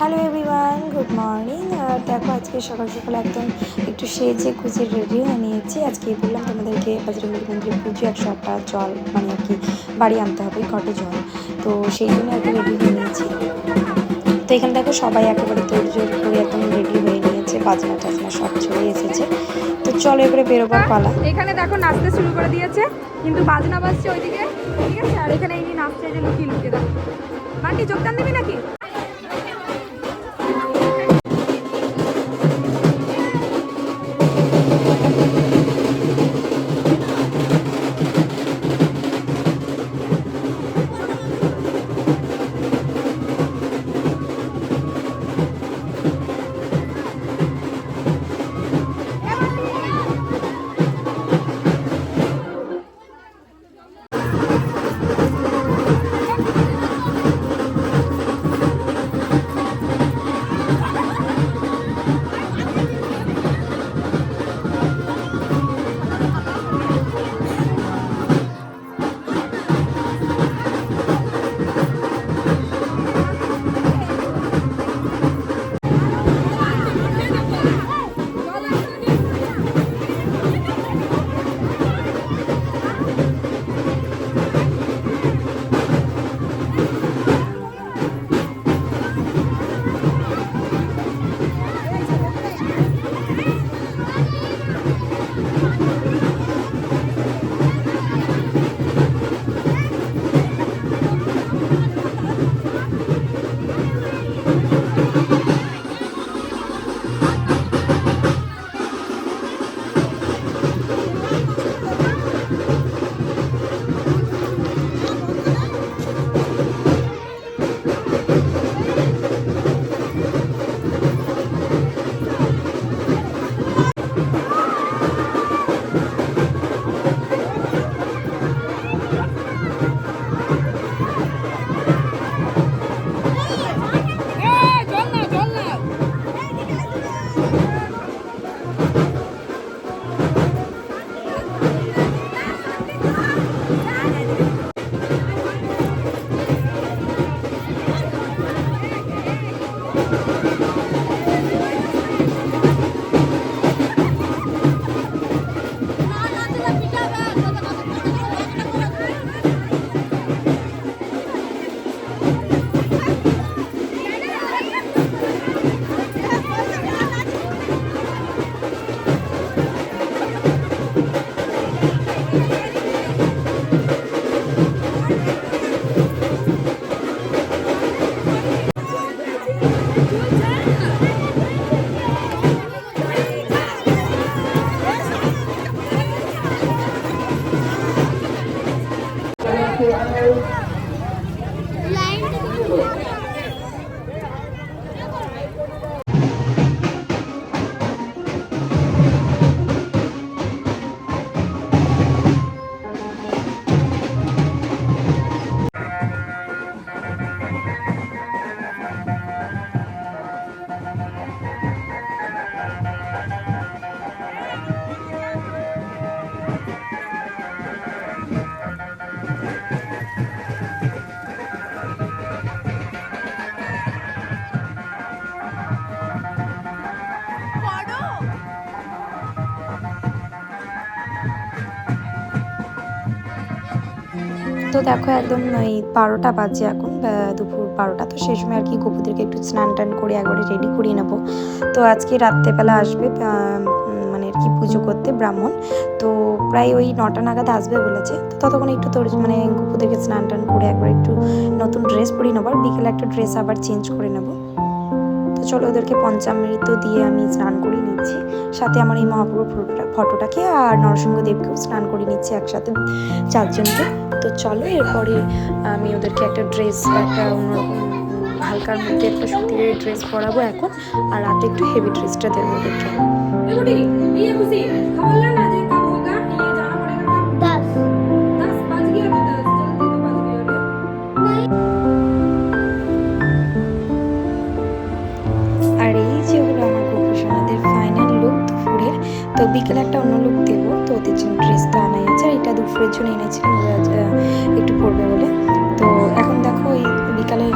Hello everyone good morning আর দেখো, আজকে সকাল সকাল একদম একটু সেজে গুজে রেডি হয়ে নিয়েছি। আজকে বললাম তোমাদেরকে বজরঙ্গী মন্দিরে পুজো একশো আটটা জল মানে আর কি বাড়ি আনতে হবে, ঘটে জল। তো সেই জন্য আর রেডি হয়ে নিয়েছি। তো এখানে দেখো, সবাই একেবারে তোড়জোড় করে একদম রেডি হয়ে নিয়েছে। বাজনা টাজনা সব চলে এসেছে। তো চলো এবারে বেরোবার পালা। এখানে দেখো, নাচতে শুরু করে দিয়েছে। কিন্তু বাজনা বাজছে ওইদিকে। ঠিক আছে? আর এখানে এই যে লুকিয়ে লুকিয়ে দেখো। মান্টি যোগদান দিবি নাকি? তো দেখো একদম ওই বারোটা বাজে এখন দুপুর বারোটা, তো সেই সময় আর কি গোপুদেরকে একটু স্নান টান করে একবারে রেডি করিয়ে নেব। তো আজকে রাত্রেবেলা আসবে মানে আর কি পুজো করতে ব্রাহ্মণ। তো প্রায় ওই নটা নাগাদ আসবে বলেছে। তো ততক্ষণ একটু তোর মানে গোপুদেরকে স্নান টান করে একবার একটু নতুন ড্রেস পরিয়ে নেব, আর বিকেলে একটা ড্রেস আবার চেঞ্জ করে নেব। চলো ওদেরকে পঞ্চামৃত দিয়ে আমি স্নান করে নিচ্ছি। সাথে আমার এই মহাপ্রভুর ফটোটা, ফটোটাকে আর নরসিংহদেবকেও স্নান করে নিচ্ছি একসাথে চারজনকে। তো চলো এরপরে আমি ওদেরকে একটা ড্রেস একটা অন্যরকম হালকার মধ্যে একটা সুতির ড্রেস পরাবো এখন। আর রাতে একটু হেভি ড্রেসটা দেবো ওদেরকে। বিকেলে একটা অন্য লুক দেব। তো ওদের জন্য ড্রেস তো আনাই আছে, আর এটা দুপুরের জন্য এনেছিলাম একটু পরবে বলে। তো এখন দেখো এই বিকালের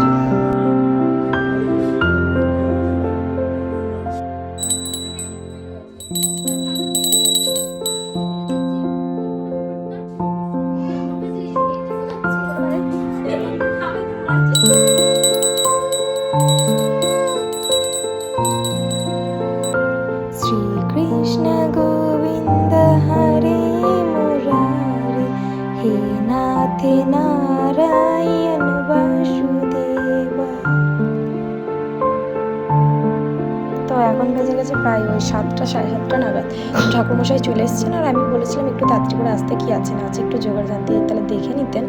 প্রায় ওই সাতটা সাড়ে সাতটা নাগাদ। ঠাকুরমশাই চলে এসেছেন আর আমি বলেছিলাম একটু তাড়াতাড়ি করে আসতে কি আছে না আছে একটু জোগাড় জানতে। তাহলে দেখে নিতেন।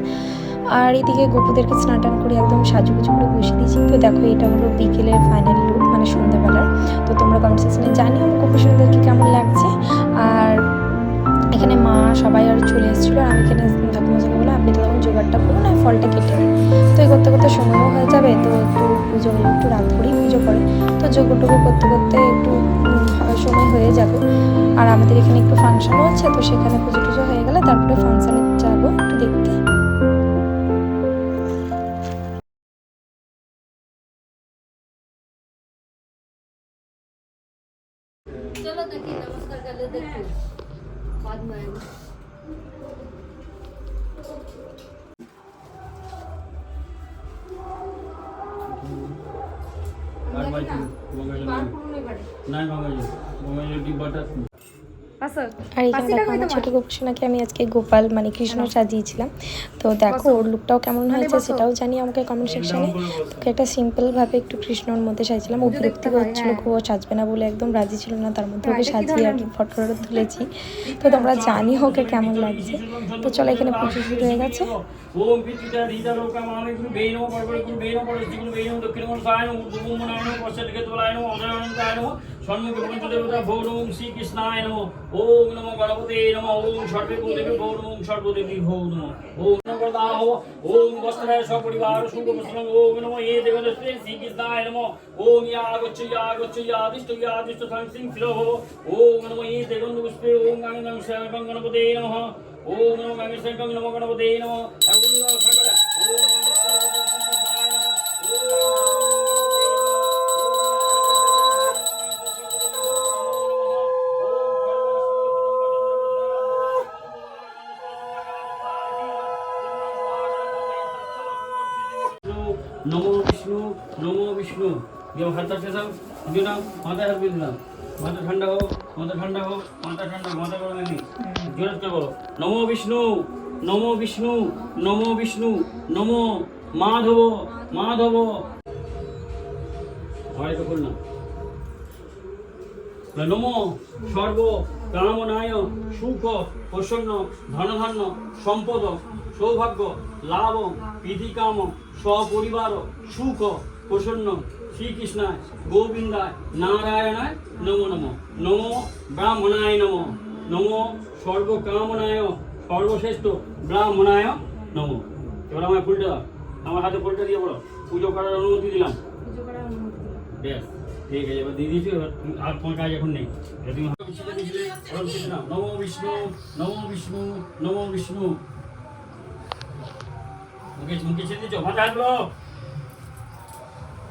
আর এদিকে গোপুদেরকে স্নান টান করে একদম সাজুগুজু করে বসে দিয়েছি। তো দেখো এটা হলো বিকেলের ফাইনাল লুক মানে সন্ধ্যাবেলার। তো তোমরা কমেন্ট সেকশনে জানিও আমার গোপুসোনাদেরকে কেমন লাগছে। আর এখানে মা সবাই আর চলে এসেছিল আর আমি এখানে ঠাকুরমশাইকে বললাম আপনি তো তখন জোগাড়টা করুন আর ফলটা কেটে নিন। তো এই করতে করতে সময়ও হয়ে যাবে। তো একটু পুজো একটু রাত করেই পুজো করে। তো যোগ্যটুকু করতে করতে একটু সময় হয়ে যাবে। আর আমাদের এখানে একটু ফাংশনও আছে, তো সেখানে পুজো টুজো হয়ে গেলে তারপরে ফাংশনে যাব একটু দেখতে। আর এখানে দেখো আমার? ছোট গোপুসোনাকে আমি আজকে গোপাল মানে কৃষ্ণ সাজিয়েছিলাম তো দেখো। ওর লুকটাও কেমন মানে হয়েছে সেটাও জানি আমাকে কমেন্ট সেকশানে তোকে একটা সিম্পলভাবে একটু কৃষ্ণর মধ্যে সাজিয়েছিলাম ও বিরক্তি হয়, হচ্ছিল হ্যাঁ। খুব ও সাজবে না বলে একদম রাজি ছিল না তার মধ্যে ওকে সাজিয়ে আর কি ধরনের? ফটো টটো তুলেছি তো তোমরা জানি ওকে কেমন লাগছে তো চলো এখানে পুজো শুরু হয়ে গেছে দক্ষিণ সন্মুখে পঞ্চদেবতা ভৌরম শ্রীকৃষ্ণায় নমঃ। ওম নমো গণপতে নমঃ, ওম সর্বে ভূদেবী ভৌরম সর্বদেবী ভৌ নমঃ। ওম নমো গদাহ ওম বস্ত্রায় সপরিবার শুভ প্রসন্ন ওম নমো এ দেবদস্তে শ্রীকৃষ্ণায় নমঃ। ওম ইয়া গচ্ছ ইয়া গচ্ছ ইয়া দিষ্ট ইয়া দিষ্ট সংসিং ফিরহ ওম নমো এ দেবন্দ পুষ্পে, ওম গঙ্গং শঙ্কং গণপতে নমঃ। ওম নমো গঙ্গা শঙ্কং নমো গণপতে নমঃ। বিষ্ণু, যে হাতটা শেষাও দিলাম মাথায় হাত দিয়ে দিলাম মাথা ঠান্ডা হোক, মাথা ঠান্ডা হোক, মাথা ঠান্ডা মাথা গরম নেই জোরে কে বলো, নমো বিষ্ণু নমো বিষ্ণু নমো বিষ্ণু, নমো মাধব মাধব। হয় তো করলাম নমো সর্ব কামনায় সুখ, প্রসন্ন, ধনধান্য, সম্পদ, সৌভাগ্য, লাভ বিধিকাম সপরিবার, সুখ। প্রসন্ন শ্রীকৃষ্ণায় গোবিন্দায় নারায়ণায় নমো নমো। নমো ব্রাহ্মণায় নমো। নমো সর্বকামনায় সর্বশ্রেষ্ঠ ব্রাহ্মণায় নমো। এবার আমার ফুলটা দাও। আমার হাতে ফুলটা দিয়ে বলো। পুজো করার অনুমতি দিলাম। বেশ ঠিক আছে। এবার দিয়ে দিয়েছি এবার আর তোমার কাজ এখন নেই। তুমি। নমো বিষ্ণু নমো বিষ্ণু নমো বিষ্ণু। মুখে মুখে ছেড়ে দিচ্ছ মাথা হাত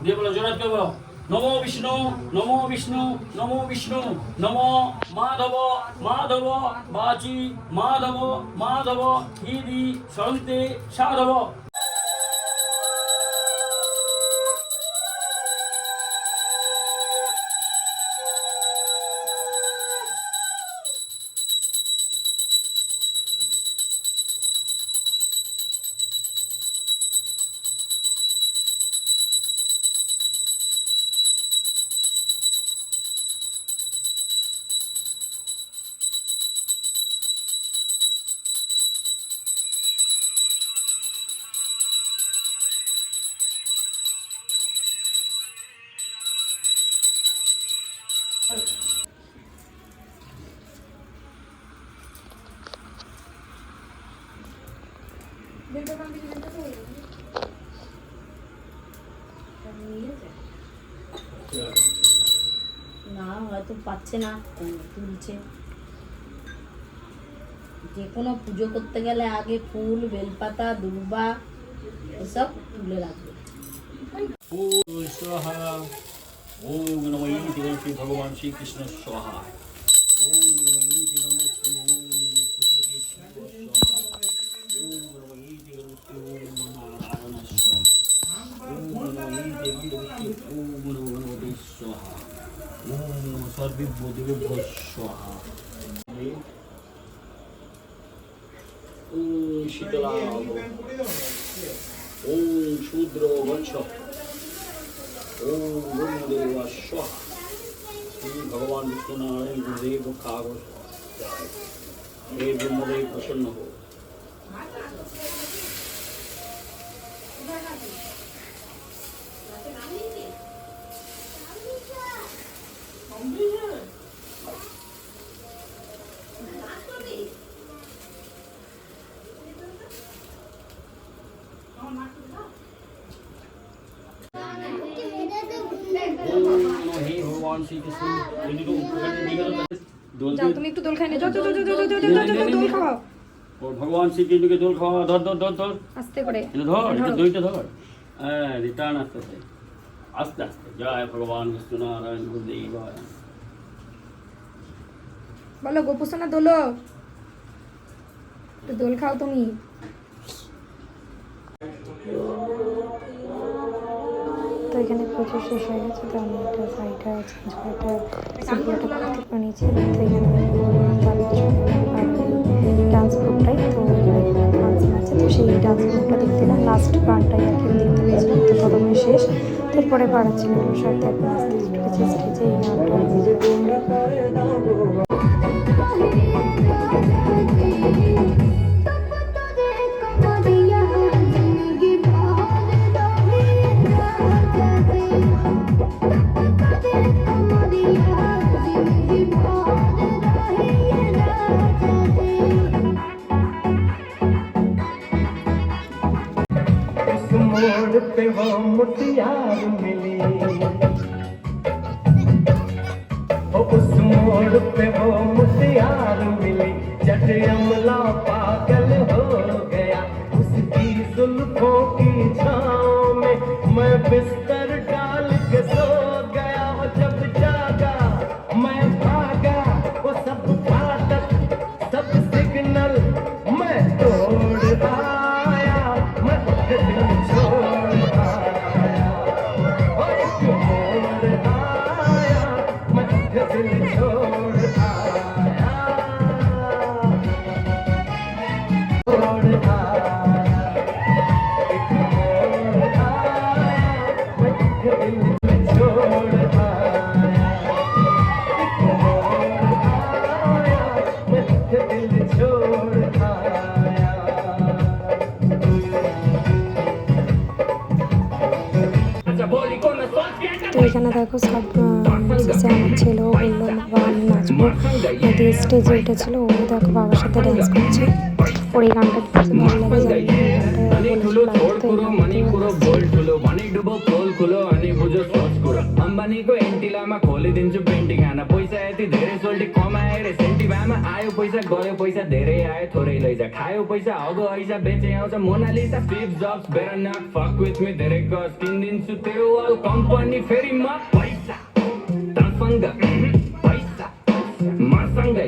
দিয়ে বলো, জোরাত কে বলো নমো বিষ্ণু নমো বিষ্ণু নমো বিষ্ণু, নমো মাধব মাধব, বাচি, মাধব মাধব হিদি সরন্তে, সাধব। পাচ্ছে না তুলছে যে কোনো পুজো করতে গেলে আগে ফুল, বেলপাতা, দুর্বা, এসব তুলে রাখবে। ভগবান শ্রীকৃষ্ণ সহায় ওম বিভূদেবস্ব শীতলা ওম শূদ্র বৎস ওম গুরুদেব শ্রী ভগবান বিষ্ণুনারায়ণ গুরুদেব কাগ হে ব্রহ্মদেব প্রসন্ন হোক Thank you. ভগবান শ্রীকৃষ্ণকে দোল খাওয়া ধর ধর ধর ধর। আস্তে করে। ধর এটা দইটা ধর। হ্যাঁ রিটার্ন আস্তে আস্তে আস্তে। আস্তে জয় ভগবান বিষ্ণু নারায়ণ গুরুদেব বলো গোপুসোনা দোলো। দোল খাও তুমি। এখানে পুজো শেষ হয়ে গেছে, তো আমি একটা শাড়িটা চেঞ্জ করে একটা সিম্পলটা কুর্তি করে নিয়েছি। তো এখানে ডান্স গ্রুপটাই তো ফাংশন আছে তো সেই ডান্স গ্রুপটা দেখতে না লাস্ট গানটাই আর কি দেখতে পেয়েছিলাম, তো প্রথমে শেষ। তারপরে বাড়াচ্ছিল সাথে এখন আস্তে উঠেছে স্টেজে এই গানটা முட்டையாரும் இல்லை ஜட்டு அம்மலா এখানে দেখো সব নাচছে আমার ছেলেও বলল, বাবা, আমি নাচবো। দিয়ে স্টেজে উঠেছিল ও দেখো, বাবার সাথে ড্যান্স করছে। ওর এই গানটা খুব ভালো লাগে, জানি গানটা বলেছিল তো এই গানটা अम्बानीको एन्टिलामा खोलिदिन्छु पेन्टिङ हाना पैसा यति धेरै सोल्टी कमाए रे सेन्टिभामा आयो पैसा गयो पैसा धेरै आयो थोरै लैजा। खायो पैसा हगो ऐसा बेचे आउँछ। Mona Lisa Steve Jobs not fuck with me धेरै गज किनिदिन्छु तेरो वाल कम्पनी फेरि म पैसा। तसँग पैसा। मसँग